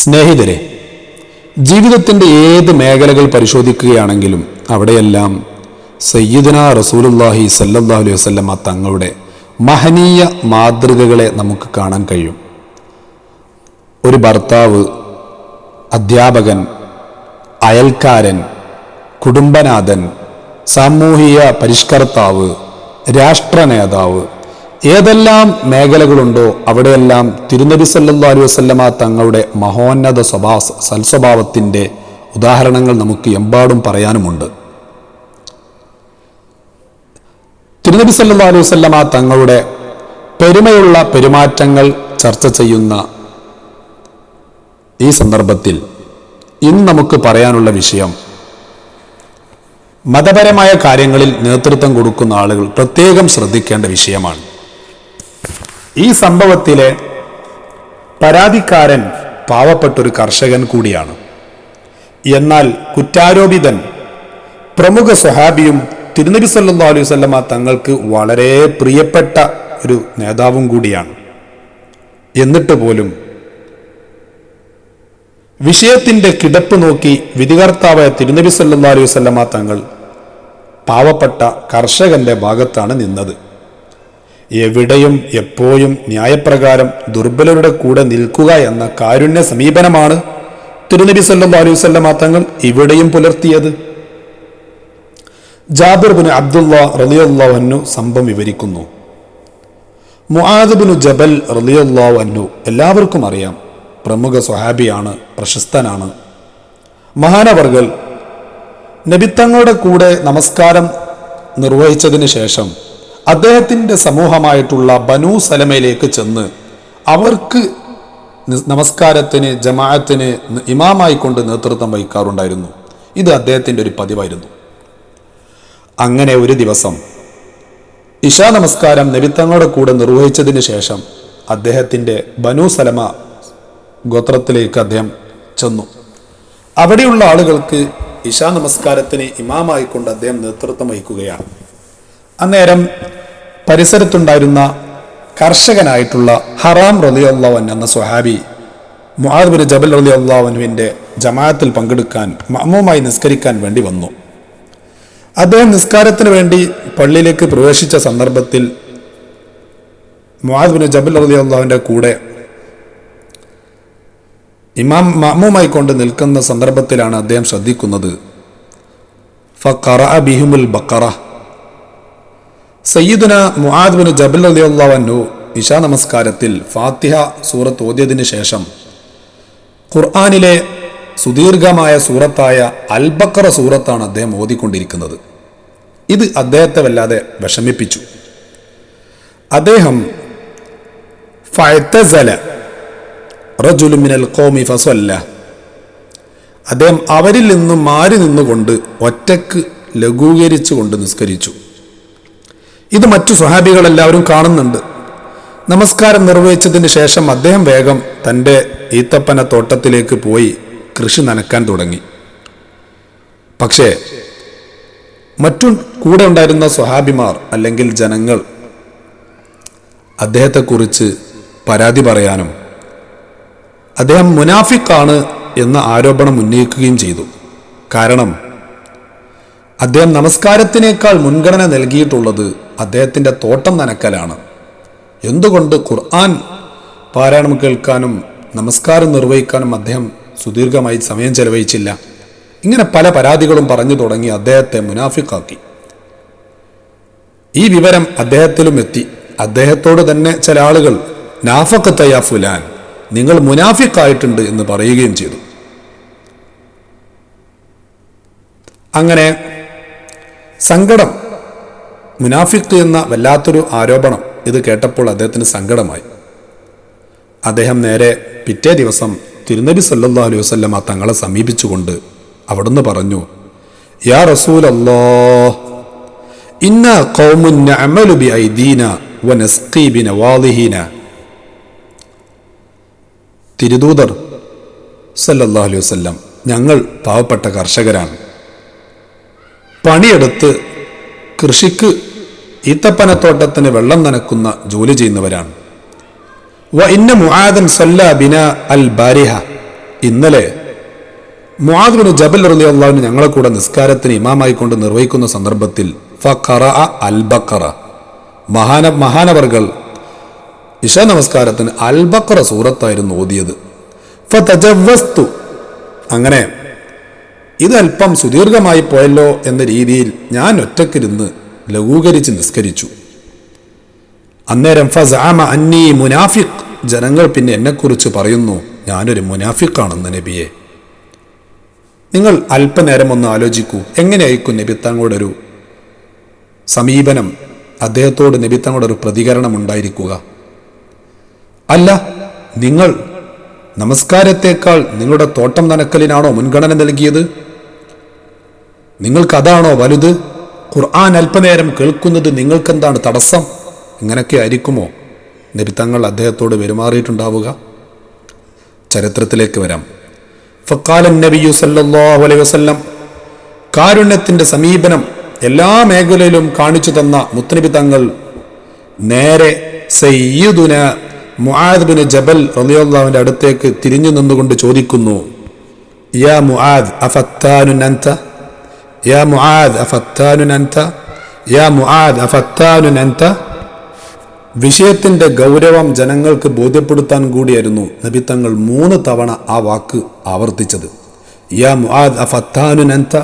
സ്നേഹിതരെ ജീവിതത്തിന്റെ ഏത് മേഖലകൾ പരിശോധിക്കുകയാണെങ്കിലും അവിടെയെല്ലാം സയ്യിദന റസൂലുല്ലാഹി സല്ലല്ലാഹു അലൈഹി വസല്ലമ തങ്ങളുടെ മഹനീയ മാതൃകകളെ നമുക്ക് കാണാൻ കഴിയും. ഒരു ഭർത്താവ് അധ്യാപകൻ അയൽക്കാരൻ കുടുംബനാഥൻ സാമൂഹിക പരിഷ്കർത്താവ് രാഷ്ട്ര നേതാവ് ഏതെല്ലാം മേഖലകളുണ്ടോ അവിടെയെല്ലാം തിരുനബി സല്ലല്ലാഹു അലൈഹി വസല്ലമ തങ്ങളുടെ മഹോന്നത സ്വഭാ സൽസ്വഭാവത്തിന്റെ ഉദാഹരണങ്ങൾ നമുക്ക് എമ്പാടും പറയാനുമുണ്ട്. തിരുനബി സല്ലല്ലാഹു അലൈഹി വസല്ലമ തങ്ങളുടെ പെരുമയുള്ള പെരുമാറ്റങ്ങൾ ചർച്ച ചെയ്യുന്ന ഈ സന്ദർഭത്തിൽ ഇന്ന് നമുക്ക് പറയാനുള്ള വിഷയം മതപരമായ കാര്യങ്ങളിൽ നേതൃത്വം കൊടുക്കുന്ന ആളുകൾ പ്രത്യേകം ശ്രദ്ധിക്കേണ്ട വിഷയമാണ്. ഈ സംഭവത്തിലെ പരാതിക്കാരൻ പാവപ്പെട്ടൊരു കർഷകൻ കൂടിയാണ്. എന്നാൽ കുറ്റാരോപിതൻ പ്രമുഖ സ്വഹാബിയും തിരുനബി സല്ലാ അലൈഹി വസല്ലമ തങ്ങൾക്ക് വളരെ പ്രിയപ്പെട്ട ഒരു നേതാവും കൂടിയാണ്. എന്നിട്ട് പോലും വിഷയത്തിന്റെ കിടപ്പ് നോക്കി വിധികർത്താവായ തിരുനബി സല്ലാ അലൈഹി വസല്ലമ തങ്ങൾ പാവപ്പെട്ട കർഷകന്റെ ഭാഗത്താണ് നിന്നത്. എവിടെയും എപ്പോഴും ന്യായപ്രകാരം ദുർബലരുടെ കൂടെ നിൽക്കുക എന്ന കാരുണ്യ സമീപനമാണ് തിരുനബി സല്ലല്ലാഹു അലൈഹി വസല്ലമ തങ്ങൾ ഇവിടെയും പുലർത്തിയത്. ജാബിർ ബിൻ അബ്ദുല്ല റളിയല്ലാഹു അൻഹു സംഭവം വിവരിക്കുന്നു. മുആദ് ബിൻ ജബൽ റളിയല്ലാഹു അൻഹു എല്ലാവർക്കും അറിയാം പ്രമുഖ സ്വഹാബിയാണ് പ്രശസ്തനാണ്. മഹാനവർകൾ നബിത്തങ്ങളുടെ കൂടെ നമസ്കാരം നിർവഹിച്ചതിന് ശേഷം അദ്ദേഹത്തിന്റെ സമൂഹമായിട്ടുള്ള ബനു സലമയിലേക്ക് ചെന്ന് അവർക്ക് നമസ്കാരത്തിന് ജമാഅത്തിന് ഇമാമായി കൊണ്ട് നേതൃത്വം വഹിക്കാറുണ്ടായിരുന്നു. ഇത് അദ്ദേഹത്തിന്റെ ഒരു പതിവായിരുന്നു. അങ്ങനെ ഒരു ദിവസം ഇഷാ നമസ്കാരം നബിത്തങ്ങളുടെ കൂടെ നിർവഹിച്ചതിന് ശേഷം അദ്ദേഹത്തിന്റെ ബനു സലമ ഗോത്രത്തിലേക്ക് അദ്ദേഹം ചെന്നു. അവിടെയുള്ള ആളുകൾക്ക് ഇഷാ നമസ്കാരത്തിന് ഇമാമായിക്കൊണ്ട് അദ്ദേഹം നേതൃത്വം വഹിക്കുകയാണ്. അന്നേരം പരിസരത്തുണ്ടായിരുന്ന കർഷകനായിട്ടുള്ള ഹറാം റലിയല്ലാവൻ എന്ന സ്വഹാബി മുഹാദ്ബിന് ജബൽ റലി അള്ളാഹുവിന്റെ ജമാഅത്തിൽ പങ്കെടുക്കാൻ മമ്മൂമായി നിസ്കരിക്കാൻ വേണ്ടി വന്നു. അദ്ദേഹം നിസ്കാരത്തിന് വേണ്ടി പള്ളിയിലേക്ക് പ്രവേശിച്ച സന്ദർഭത്തിൽ മുഹാദ്ബിന് ജബൽ റലി അള്ളാഹുവിന്റെ കൂടെ ഇമാം മാമൂമായി കൊണ്ട് നിൽക്കുന്ന സന്ദർഭത്തിലാണ് അദ്ദേഹം ശ്രദ്ധിക്കുന്നത്. ഫഖറ ബിഹിമുൽ ബക്കറ സയ്യിദുന മുഹാദ്ബിന് ജബൽ അൻഹു ഇശാ നമസ്കാരത്തിൽ ഫാത്തിഹ സൂറത്ത് ഓതിയതിനു ശേഷം ഖുർആാനിലെ സുദീർഘമായ സൂറത്തായ അൽബക്കറ സൂറത്താണ് അദ്ദേഹം ഓതിക്കൊണ്ടിരിക്കുന്നത്. ഇത് അദ്ദേഹത്തെ വല്ലാതെ വിഷമിപ്പിച്ചു. അദ്ദേഹം ഫഅ്തസല റജുലു മിനൽ ഖൗമി ഫസല്ല. അദ്ദേഹം അവരിൽ നിന്നും മാറി നിന്നുകൊണ്ട് ഒറ്റയ്ക്ക് ലഘൂകരിച്ചുകൊണ്ട് നിസ്കരിച്ചു. ഇത് മറ്റു സ്വഹാബികളെല്ലാവരും കാണുന്നുണ്ട്. നമസ്കാരം നിർവഹിച്ചതിന് ശേഷം അദ്ദേഹം വേഗം തന്റെ ഈത്തപ്പന തോട്ടത്തിലേക്ക് പോയി കൃഷി നനക്കാൻ തുടങ്ങി. പക്ഷേ മറ്റു കൂടെ ഉണ്ടായിരുന്ന സ്വഹാബിമാർ അല്ലെങ്കിൽ ജനങ്ങൾ അദ്ദേഹത്തെക്കുറിച്ച് പരാതി പറയാനും അദ്ദേഹം മുനാഫിക്കാണ് എന്ന ആരോപണം ഉന്നയിക്കുകയും ചെയ്തു. കാരണം അദ്ദേഹം നമസ്കാരത്തിനേക്കാൾ മുൻഗണന നൽകിയിട്ടുള്ളത് അദ്ദേഹത്തിന്റെ തോട്ടം നനക്കലാണ്. എന്തുകൊണ്ട് ഖുർആൻ പാരായണം കേൾക്കാനും നമസ്കാരം നിർവഹിക്കാനും അദ്ദേഹം സുദീർഘമായി സമയം ചെലവഴിച്ചില്ല? ഇങ്ങനെ പല പരാതികളും പറഞ്ഞു തുടങ്ങി അദ്ദേഹത്തെ മുനാഫിക്കാക്കി. ഈ വിവരം അദ്ദേഹത്തിലും എത്തി. അദ്ദേഹത്തോട് തന്നെ ചില ആളുകൾ നാഫക്കത്തയ ഫുലാൻ നിങ്ങൾ മുനാഫിക്കായിട്ടുണ്ട് എന്ന് പറയുകയും ചെയ്തു. അങ്ങനെ സങ്കടം മുനാഫിക്ക് എന്ന വല്ലാത്തൊരു ആരോപണം ഇത് കേട്ടപ്പോൾ അദ്ദേഹത്തിന് സങ്കടമായി. അദ്ദേഹം നേരെ പിറ്റേ ദിവസം തിരുനബി സല്ലാ അലൈഹി വസല്ലമ തങ്ങളെ സമീപിച്ചുകൊണ്ട് അവിടുന്ന് പറഞ്ഞു യാ റസൂൽ തിരുദൂതർ സല്ലല്ലാഹു അലൈഹി വസല്ലം ഞങ്ങൾ പാവപ്പെട്ട കർഷകരാണ്. പണിയെടുത്ത് കൃഷിക്ക് ഈത്തപ്പനത്തോട്ടത്തിന് വെള്ളം നനക്കുന്ന ജോലി ചെയ്യുന്നവരാണ്. വ ഇന്ന മുആദൻ സല്ല ബിന അൽ ബാരിഹ. ഇന്നലെ മുആദ്ബിന് ജബൽ റലി അള്ളാഹുവിന് ഞങ്ങളെ കൂടെ നിസ്കാരത്തിന് ഇമാമായി കൊണ്ട് നിർവഹിക്കുന്ന സന്ദർഭത്തിൽ ഫഖറ അൽബക്കറ മഹാന മഹാനവർകൾ ഇഷ നമസ്കാരത്തിന് അൽ അൽബക്കറ സൂറത്തായിരുന്നു ഓതിയത്. ഫതജവസ്തു അങ്ങനെ ഇത് അല്പം സുദീർഘമായി പോയല്ലോ എന്ന രീതിയിൽ ഞാൻ ഒറ്റക്കിരുന്ന് ലഘൂകരിച്ച് നിസ്കരിച്ചു. അന്നേരം ഫസാമ അന്നീ മുനാഫിഖ്. ജനങ്ങൾ പിന്നെ എന്നെക്കുറിച്ച് പറയുന്നു ഞാനൊരു മുനാഫിക്കാണെന്ന് നബിയെ. നിങ്ങൾ അല്പനേരം ഒന്ന് ആലോചിക്കൂ എങ്ങനെയായിരിക്കും നബി തങ്ങളുടെ ഒരു സമീപനം? അദ്ദേഹത്തോട് നബി തങ്ങളുടെ ഒരു പ്രതികരണം ഉണ്ടായിരിക്കുക. അല്ല നിങ്ങൾ നമസ്കാരത്തേക്കാൾ നിങ്ങളുടെ തോട്ടം നനക്കലിനാണോ മുൻഗണന നൽകിയത്? നിങ്ങൾക്കതാണോ വലുത്? ഖുർആൻ അല്പനേരം കേൾക്കുന്നത് നിങ്ങൾക്കെന്താണ് തടസ്സം? ഇങ്ങനെയൊക്കെ ആയിരിക്കുമോ? നിരുത്തങ്ങൾ അദ്ദേഹത്തോട് പെരുമാറിയിട്ടുണ്ടാവുക. ചരിത്രത്തിലേക്ക് വരാം. ഫക്കാലൻ നബിയു സല്ലാഹു അലൈഹി വസ്ല്ലം കാരുണ്യത്തിന്റെ സമീപനം എല്ലാ മേഖലയിലും കാണിച്ചു തന്ന മുത്തനബി തങ്ങൾ നേരെ സയ്യിദുന മുആദ് ബിൻ ജബൽ റളിയല്ലാഹുവിന്റെ അടുത്തേക്ക് തിരിഞ്ഞു നിന്നുകൊണ്ട് ചോദിക്കുന്നു യാ മുആദ് അഫത്താനുൻ അൻത? യാ معاذ أفتان أنت يا معاذ أفتان أنت വിഷയത്തിന്റെ ഗൗരവം ജനങ്ങൾക്ക് ബോധ്യപ്പെടുത്താൻ കൂടിയായിരുന്നു നബി തങ്ങൾ മൂന്ന് തവണ ആ വാക്ക് ആവർത്തിച്ചത്. യാ മുആദ് അഫത്താനു അൻത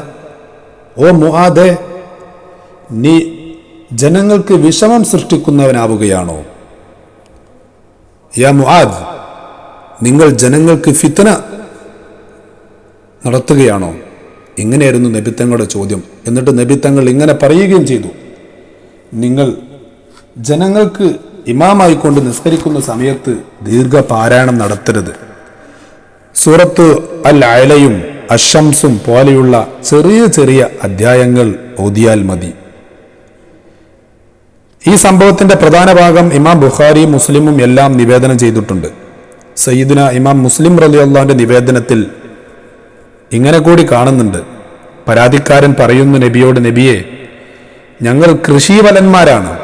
ഓ മുആദേ നീ ജനങ്ങൾക്ക് വിഷമം സൃഷ്ടിക്കുന്നവനാവുകയാണോ? യാ മുആദ് നിങ്ങൾ ജനങ്ങൾക്ക് ഫിത്തന നടത്തുകയാണോ? ഇങ്ങനെയായിരുന്നു നബിത്തങ്ങളുടെ ചോദ്യം? എന്നിട്ട് നബിത്തങ്ങൾ ഇങ്ങനെ പറയുകയും ചെയ്തു. നിങ്ങൾ ജനങ്ങൾക്ക് ഇമാമായിക്കൊണ്ട് നിസ്കരിക്കുന്ന സമയത്ത് ദീർഘപാരായണം നടത്തരുത്. സൂറത്ത് അൽ അയലയും അഷംസും പോലെയുള്ള ചെറിയ ചെറിയ അധ്യായങ്ങൾ ഓതിയാൽ മതി. ഈ സംഭവത്തിന്റെ പ്രധാന ഭാഗം ഇമാം ബുഖാരി മുസ്ലിമും എല്ലാം നിവേദനം ചെയ്തിട്ടുണ്ട്. സയ്യിദിന ഇമാം മുസ്ലിം റലി നിവേദനത്തിൽ ഇങ്ങനെ കൂടി കാണുന്നുണ്ട്. പരാതിക്കാരൻ പറയുന്നു നബിയോട് നബിയെ ഞങ്ങൾ കൃഷിവലന്മാരാണ്.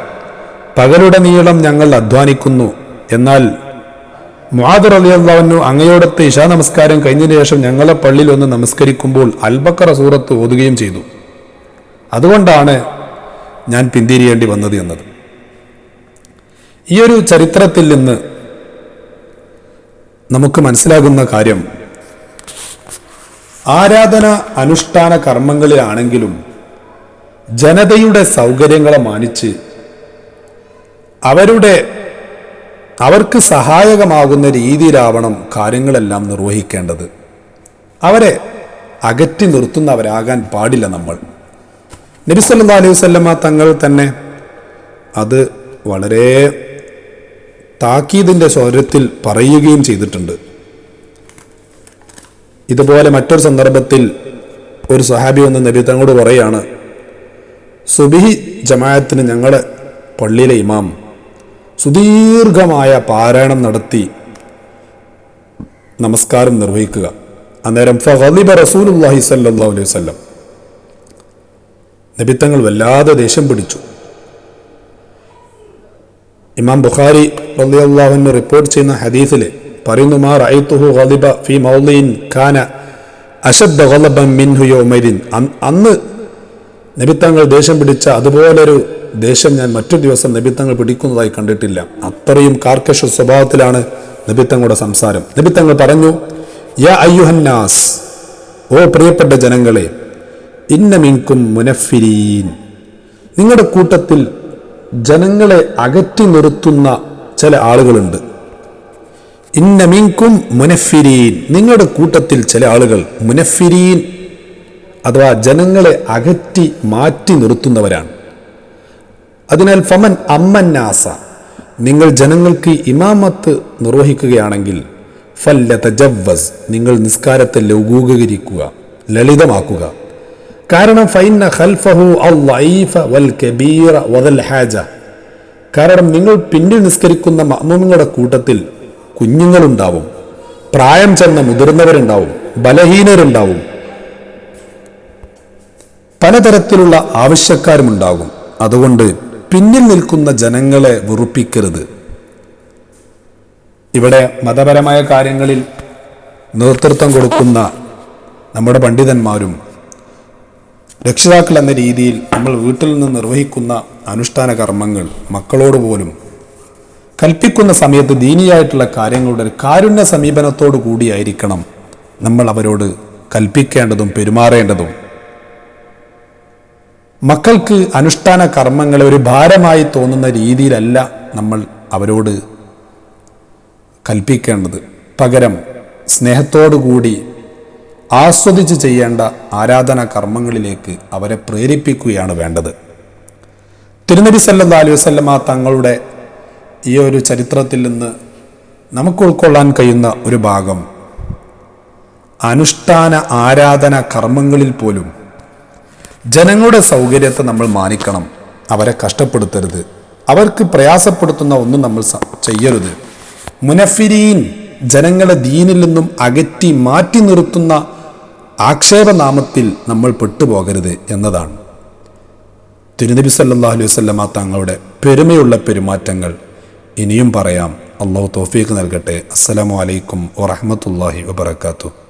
പകലുടെ നീളം ഞങ്ങൾ അധ്വാനിക്കുന്നു. എന്നാൽ മുഹാദർ അലി അള്ളാഹുനു അങ്ങയോടത്തെ ഇഷാ നമസ്കാരം കഴിഞ്ഞതിന് ശേഷം ഞങ്ങളെ പള്ളിയിൽ ഒന്ന് നമസ്കരിക്കുമ്പോൾ അൽബക്കറ സൂറത്ത് ഓതുകയും ചെയ്തു. അതുകൊണ്ടാണ് ഞാൻ പിന്തിരിയേണ്ടി വന്നത് എന്നത്. ഈ ഒരു ചരിത്രത്തിൽ നിന്ന് നമുക്ക് മനസ്സിലാകുന്ന കാര്യം ആരാധന അനുഷ്ഠാന കർമ്മങ്ങളിലാണെങ്കിലും ജനതയുടെ സൗകര്യങ്ങളെ മാനിച്ച് അവരുടെ അവർക്ക് സഹായകമാകുന്ന രീതിയിലാവണം കാര്യങ്ങളെല്ലാം നിർവഹിക്കേണ്ടത്. അവരെ അകറ്റി നിർത്തുന്നവരാകാൻ പാടില്ല നമ്മൾ. നബിസല്ലാ അലൈഹി വസല്ലമ തങ്ങൾ തന്നെ അത് വളരെ താക്കീതിന്റെ സ്വരത്തിൽ പറയുകയും ചെയ്തിട്ടുണ്ട്. ഇതുപോലെ മറ്റൊരു സന്ദർഭത്തിൽ ഒരു സഹാബി വന്ന് നബി തങ്ങളോട് പറയാണ് സുബിഹി ജമാഅത്തിന് ഞങ്ങൾ പള്ളിയിലെ ഇമാം സുദീർഘമായ പാരായണം നടത്തി നമസ്കാരം നിർവഹിക്കുക. അന്നേരം ഫഹദിബ റസൂലുല്ലാഹി സല്ലല്ലാഹു അലൈഹി നബിത്തങ്ങൾ വല്ലാതെ ദേഷ്യം പിടിച്ചു. ഇമാം ബുഖാരി റളിയല്ലാഹുവിന് റിപ്പോർട്ട് ചെയ്യുന്ന ഹദീസിൽ പറയുന്നു ഗലബൻ മിൻഹു അന്ന് നബിത്തങ്ങൾ ദേഷ്യം പിടിച്ച അതുപോലൊരു ദേഷ്യം ഞാൻ മറ്റു ദിവസം നബിത്തങ്ങൾ പിടിക്കുന്നതായി കണ്ടിട്ടില്ല. അത്രയും കാർക്കശ സ്വഭാവത്തിലാണ് നബിത്തങ്ങളുടെ സംസാരം. നബിത്തങ്ങൾ പറഞ്ഞു യാ അയ്യുഹന്നാസ് ഓ പ്രിയപ്പെട്ട ജനങ്ങളെ ഇന്ന മിൻകും മുനഫിരീൻ. നിങ്ങളുടെ കൂട്ടത്തിൽ ജനങ്ങളെ അകറ്റി നിർത്തുന്ന ചില ആളുകളുണ്ട്. ഇന്ന മിൻകും മുനഫിരീൻ. നിങ്ങളുടെ കൂട്ടത്തിൽ ചില ആളുകൾ മുനഫിരീൻ അഥവാ ജനങ്ങളെ അകറ്റി മാറ്റി നിർത്തുന്നവരാണ്. അതിനാൽ ഫമൻ അമ്മന്നാസ നിങ്ങൾ ജനങ്ങൾക്ക് ഇമാമത്ത് നിർവഹിക്കുകയാണെങ്കിൽ ഫല്ലത ജവ്വസ് നിങ്ങൾ നിസ്കാരത്തെ ലഘൂകരിക്കുക ലളിതമാക്കുക. കാരണം ഫൈന ഖൽഫഹു അൽലൈഫ വൽ കബീറ വദൽ ഹാജ കാരണം നിങ്ങൾ പിന്നിൽ നിസ്കരിക്കുന്ന മമ്മൂമിങ്ങളുടെ കൂട്ടത്തിൽ കുഞ്ഞുങ്ങളുണ്ടാവും. പ്രായം ചെന്ന മുതിർന്നവരുണ്ടാവും. ബലഹീനരുണ്ടാവും. പലതരത്തിലുള്ള ആവശ്യക്കാരുമുണ്ടാകും. അതുകൊണ്ട് പിന്നിൽ നിൽക്കുന്ന ജനങ്ങളെ വെറുപ്പിക്കരുത്. ഇവിടെ മതപരമായ കാര്യങ്ങളിൽ നേതൃത്വം കൊടുക്കുന്ന നമ്മുടെ പണ്ഡിതന്മാരും രക്ഷിതാക്കൾ എന്ന രീതിയിൽ നമ്മൾ വീട്ടിൽ നിന്ന് നിർവഹിക്കുന്ന അനുഷ്ഠാന കർമ്മങ്ങൾ മക്കളോട് പോലും കൽപ്പിക്കുന്ന സമയത്ത് ദീനിയായിട്ടുള്ള കാര്യങ്ങളുടെ ഒരു കാരുണ്യ സമീപനത്തോടു കൂടിയായിരിക്കണം നമ്മൾ അവരോട് കൽപ്പിക്കേണ്ടതും പെരുമാറേണ്ടതും. മക്കൾക്ക് അനുഷ്ഠാന കർമ്മങ്ങളെ ഒരു ഭാരമായി തോന്നുന്ന രീതിയിലല്ല നമ്മൾ അവരോട് കൽപ്പിക്കേണ്ടത്. പകരം സ്നേഹത്തോടു കൂടി ആസ്വദിച്ച് ചെയ്യേണ്ട ആരാധന കർമ്മങ്ങളിലേക്ക് അവരെ പ്രേരിപ്പിക്കുകയാണ് വേണ്ടത്. തിരുനബി സല്ലാ അലൈഹി വസല്ലമ തങ്ങളുടെ ഈ ഒരു ചരിത്രത്തിൽ നിന്ന് നമുക്ക് ഉൾക്കൊള്ളാൻ കഴിയുന്ന ഒരു ഭാഗം. അനുഷ്ഠാന ആരാധന കർമ്മങ്ങളിൽ പോലും ജനങ്ങളുടെ സൗകര്യത്തെ നമ്മൾ മാനിക്കണം. അവരെ കഷ്ടപ്പെടുത്തരുത്. അവർക്ക് പ്രയാസപ്പെടുത്തുന്ന ഒന്നും നമ്മൾ ചെയ്യരുത്. മുനഫിരീൻ ജനങ്ങളെ ദീനിൽ നിന്നും അകറ്റി മാറ്റി നിർത്തുന്ന ആക്ഷേപനാമത്തിൽ നമ്മൾ പെട്ടുപോകരുത് എന്നതാണ്. തിരുനബി സല്ലാ അലൈഹി വസല്ലമ തങ്ങളുടെ പെരുമയുള്ള പെരുമാറ്റങ്ങൾ ഇനിയും പറയാം. അള്ളാഹു തോഫീക്ക് നൽകട്ടെ. അസ്സലാമു അലൈക്കും വറഹ്മത്തുള്ളാഹി വബറകാതുഹു.